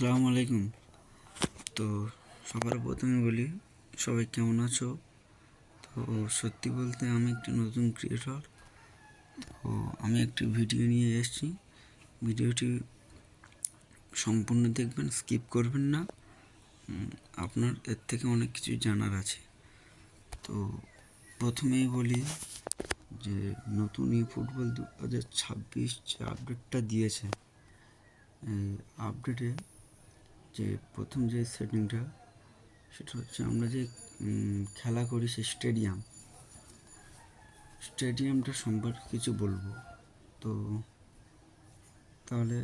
আসসালামু আলাইকুম। তো সবার প্রথমে বলি, সবাই কেমন আছো? তো সত্যি বলতে আমি একটি নতুন ক্রিয়েটর তো আমি একটি ভিডিও নিয়ে এসেছি। ভিডিওটি সম্পূর্ণ দেখবেন স্কিপ করবেন না। আপনার এর থেকে অনেক কিছু জানার আছে। তো প্রথমেই বলি যে, নতুন ই ফুটবল দু হাজার ছাব্বিশ যে আপডেটটা দিয়েছে আপডেটে যে প্রথম যে সেটিংটা সেটা হচ্ছে আমরা যে খেলা করি সে স্টেডিয়াম স্টেডিয়ামটা সম্পর্কে কিছু বলব। তো, তাহলে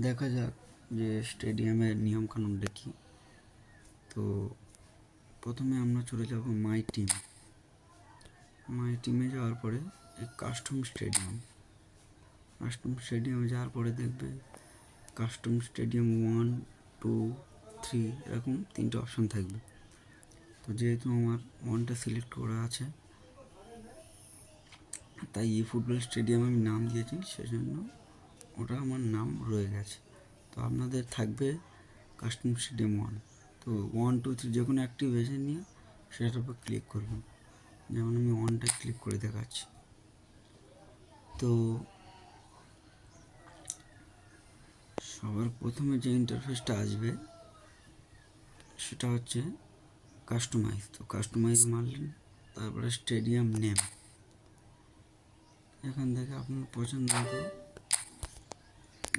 দেখা যাক যে স্টেডিয়ামের নিয়মকানুনটা কী তো, প্রথমে আমরা চলে যাব মাই টিম মাই টিমে যাওয়ার পরে এই কাস্টম স্টেডিয়াম কাস্টম স্টেডিয়ামে যাওয়ার পরে দেখবে custom stadium one two three এরকম তিনটে অপশন থাকবে। তো যেহেতু আমার ওয়ানটা সিলেক্ট করা আছে, তাই ই ফুটবল স্টেডিয়াম আমি নাম দিয়েছি, সেজন্য ওটা আমার নাম রয়ে গেছে। তো আপনাদের থাকবে কাস্টম স্টেডিয়াম ওয়ান তো ওয়ান টু থ্রি যে কোনো একটি বেছে নিয়ে সেটার উপর ক্লিক করবেন। যেমন আমি ওয়ানটা ক্লিক করে দেখাচ্ছি। তো সবার প্রথমে যে ইন্টারফেসটা আসবে, সেটা হচ্ছে কাস্টমাইজ তো কাস্টমাইজ মারলেন তারপরে স্টেডিয়াম নেম এখান থেকে আপনার পছন্দ মতো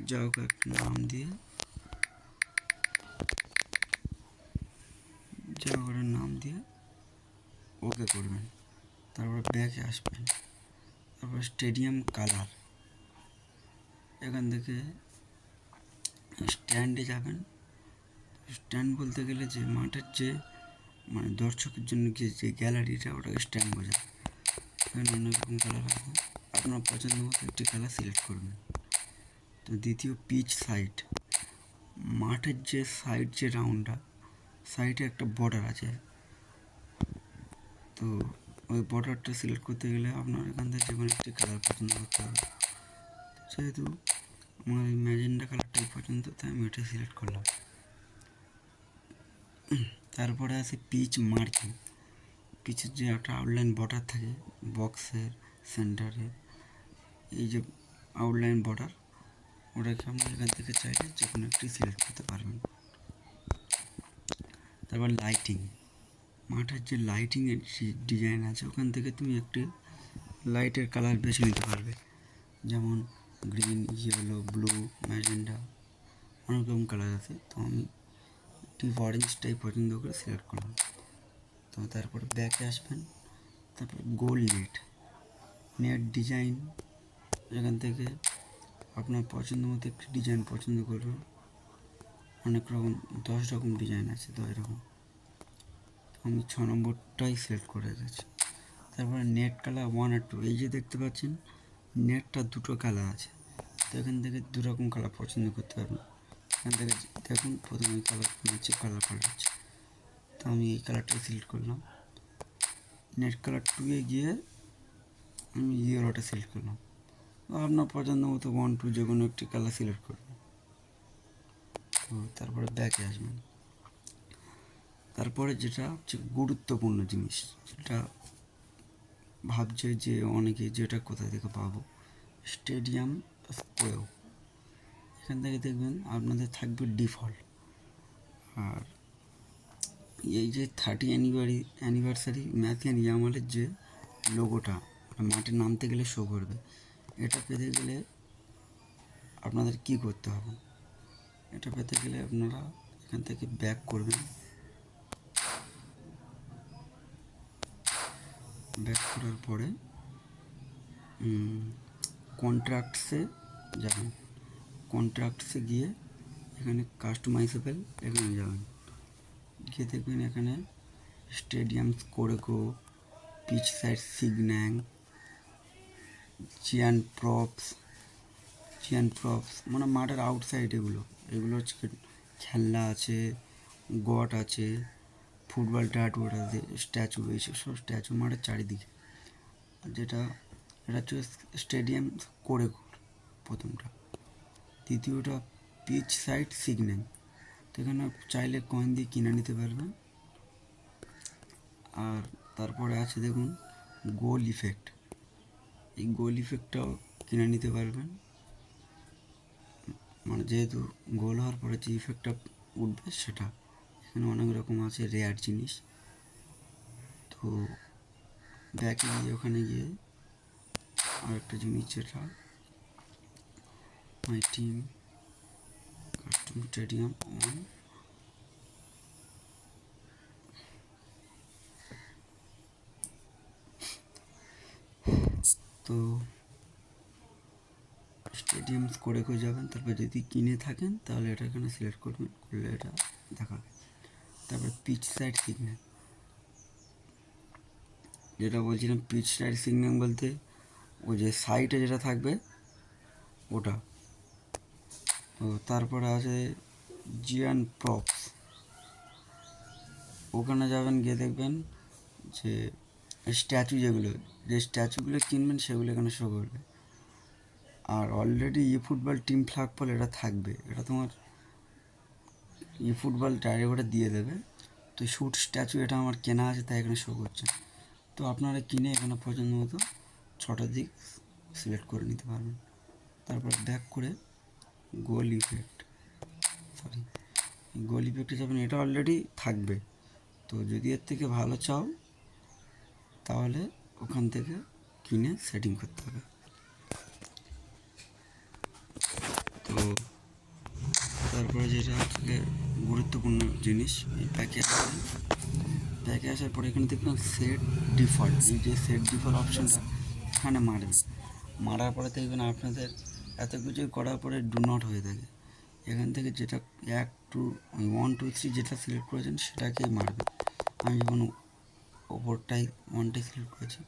যা হোক একটা নাম দিয়ে একটা নাম দিয়ে ওকে করবেন। তারপরে ব্যাকে আসবেন। তারপর স্টেডিয়াম কালার এখান থেকে স্ট্যান্ডে যাবেন। স্ট্যান্ড বলতে গেলে যে মাঠের যে মানে দর্শকের জন্য যে যে গ্যালারিটা ওটাকে স্ট্যান্ড বোঝায়। এখানে অনেক রকম আছে। আপনার পছন্দ মতো একটি কালার সিলেক্ট করবেন। তো দ্বিতীয় পিচ সাইড মাঠের যে সাইড যে রাউন্ডটা সাইডে একটা বর্ডার আছে। তো ওই বর্ডারটা সিলেক্ট করতে গেলে আপনার এখান থেকে যে কোনো একটি কালার পছন্দ করতে হবে। যেহেতু আমার এই ম্যাজেন্ডা কালারটাই পছন্দ তাই আমি ওটা সিলেক্ট করলাম। তারপরে আছে পিচ মার্কিং পিচের যে একটা আউটলাইন বর্ডার থাকে বক্সের সেন্টারে এই যে আউটলাইন বর্ডার ওটাকে আপনি এখান থেকে চাইলে যে কোনো একটি সিলেক্ট করতে পারবেন। তারপর লাইটিং মাঠের যে লাইটিংয়ের ডিজাইন আছে, ওখান থেকে তুমি একটি লাইটের কালার বেছে নিতে পারবে। যেমন গ্রিন ইয়েলো ব্লু ম্যাজেন্ডা অনেক রকম কালার আছে। তো আমি একটি অরেঞ্জটাই পছন্দ করে সিলেক্ট করলাম। তো তারপরে ব্যাকে আসবেন। তারপরে গোল নেট নেট ডিজাইন এখান থেকে আপনার পছন্দ মতো একটি ডিজাইন পছন্দ করবেন। অনেক রকম, দশ রকম ডিজাইন আছে, দশ রকম। আমি ছ নম্বরটাই সিলেক্ট করে রেখেছি। তারপরে নেট কালার ওয়ান আর টু এই যে দেখতে পাচ্ছেন নেটটা দুটো কালার আছে। তো এখান থেকে দু রকম কালার পছন্দ করতে পারবেন এখান থেকে দেখুন, প্রথমে কালার নিচে কালার পাল্টাচ্ছে তো আমি এই কালারটা সিলেক্ট করলাম। নেট কালার টুয়ে গিয়ে আমি ইয়েলোটা সিলেক্ট করলাম। আপনার পছন্দ মতো ওয়ান টু যে কোনো একটি কালার সিলেক্ট করবেন তো তারপরে ব্যাকে আসবেন। তারপরে যেটা হচ্ছে গুরুত্বপূর্ণ জিনিস, যেটা ভাবছে যে অনেকে যেটা কোথা থেকে পাবো? Stadium square. এখান থেকে দেখবেন আপনাদের থাকবে ডিফল্ট। আর এই যে থার্টি অ্যানিভারি, অ্যানিভার্সারি ম্যাথিয়ান ইয়ামালের যে লোগোটা মাঠে নামতে গেলে শো করবে। এটা পেতে গেলে আপনাদের কি করতে হবে? এটা পেতে গেলে আপনারা এখান থেকে ব্যাক করবেন। ব্যাক করার পরে কন্ট্রাক্টসে যাবেন। কন্ট্রাক্টসে গিয়ে এখানে কাস্টমাইজেবল এখানে যাবেন। গিয়ে দেখবেন এখানে স্টেডিয়াম কোরেকো পিচ সাইড সিগন্যাং চিয়ান প্রপস চিয়ান প্রপস মানে মাঠের আউটসাইড এগুলো। এগুলো হচ্ছে খেলনা আছে, গট আছে। ফুটবল টাট ওটা আছে স্ট্যাচু এইসব সব স্ট্যাচু মাঠের চারিদিকে। যেটা, এটা হচ্ছে স্টেডিয়াম করে প্রথমটা। দ্বিতীয়টা পিচ সাইড সিগন্যাল। তো এখানে চাইলে কয়েন দিয়ে কিনে নিতে পারবেন। আর তারপরে আছে দেখুন গোল ইফেক্ট এই গোল ইফেক্টটাও কিনে নিতে পারবেন। মানে যেহেতু গোল হওয়ার পরে যে ইফেক্টটা উঠবে সেটা। এখানে অনেক রকম আছে রেয়ার জিনিস। তো ব্যাকে গিয়ে ওখানে গিয়ে আর একটা জিনিস যেটা my team custom stadium on তো স্টেডিয়াম করে করে যাবেন, তারপর যদি কিনে থাকেন, তাহলে এটা এখানে সিলেক্ট করবেন, করলে এটা দেখাবে। তারপর পিচ সাইড সিগন্যাল যেটা বলছিলাম পিচ সাইড সিগন্যাল বলতে ওই যে সাইডে যেটা থাকবে, ওটা। তো তারপরে আছে জিয়ান প্রপস ওখানে যাবেন, গিয়ে দেখবেন যে স্ট্যাচু যেগুলো, যে স্ট্যাচুগুলো কিনবেন সেগুলো এখানে শো করবে। আর অলরেডি ই ফুটবল টিম ফ্ল্যাগ বলে এটা থাকবে। এটা তোমার ই ফুটবল ড্রাইভারটা দিয়ে দেবে। তো শুট স্ট্যাচু এটা আমার কেনা আছে, তাই এখানে শো করছে। তো আপনারা কিনে এখানে পছন্দ মতো ছটা দিক সিলেক্ট করে নিতে পারবেন। তারপর ব্যাক করে গোল ইফেক্ট সরি গোল ইফেক্টে যাবেন এটা অলরেডি থাকবে, তো যদি এর থেকে ভালো চাও, তাহলে ওখান থেকে কিনে সেটিং করতে হবে। তো তারপরে যেটা হচ্ছে গুরুত্বপূর্ণ জিনিস, এই প্যাকে প্যাকে আসার পরে এখানে দেখবেন সেট ডিফল্ট এই যে সেট ডিফল্ট অপশানটা এখানে মারবেন মারার পরে দেখবেন আপনাদের এত কিছু করার পরে ডু নট হয়ে থাকে। এখান থেকে যেটা এক টু ওয়ান টু থ্রি যেটা সিলেক্ট করেছেন সেটাকেই মারবেন আমি যখন ওপরটাই ওয়ানটাই সিলেক্ট করেছি,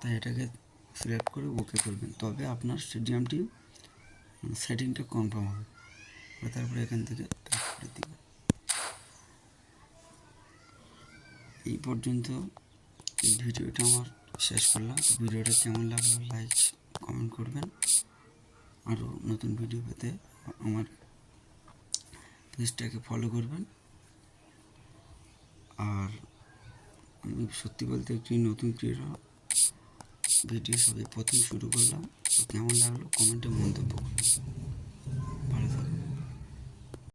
তাই এটাকে সিলেক্ট করে ওকে করবেন। তবে আপনার স্টেডিয়ামটি সেটিংটা কনফার্ম হবে। তারপরে এখান থেকে দিবেন এই পর্যন্ত এই ভিডিওটা আমার শেষ করলাম। ভিডিওটা কেমন লাগল লাইক কমেন্ট করবেন। আরও নতুন ভিডিও পেতে আমার পেজটাকে ফলো করবেন। আর আমি সত্যি বলতে একটি নতুন ক্রিয়েটর ভিডিও সবে প্রথম শুরু করলাম। তো কেমন লাগল? কমেন্টে মন্তব্য করবেন। ভালো থাকবেন।